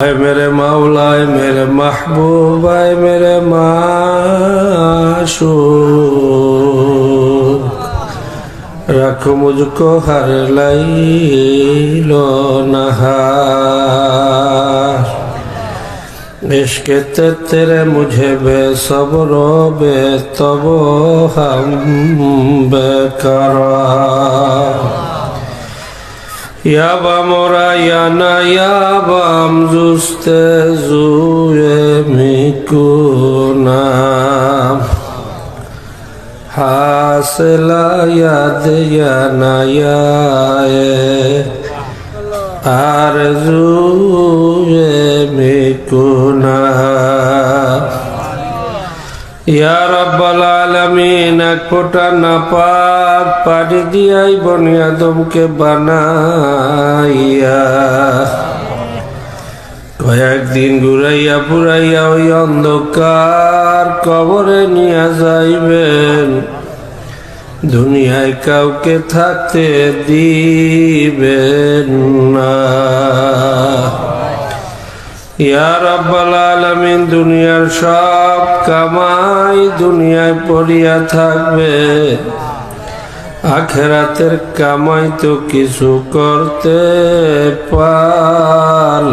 اے میرے مولا اے میرے محبوب اے میرے معشوق رکھ مجھ کو ہر لیل و نہار عشق تیرے مجھے بے صبر و بے تب ہم بے قرار yana yabam zuste zuye mikuna Hasela yad yana yae arzuye mikuna ইয়া রাব্বাল আলামিন, এক ফোঁটা নাপাক পানি দিয়াই বনি আদমকে বানাইয়া। কয়েকদিন ঘুরাইয়া পুরাইয়া ওই অন্ধকার কবরে নিয়ে যাইবেন। দুনিয়ায় কাউকে থাকতে দিবেন না। আলামিন দুনিয়ার সব কামাই দুনিয়ায় পড়িয়া থাকবে। আখেরাতের কামাই তো কিছু করতে পারলাম।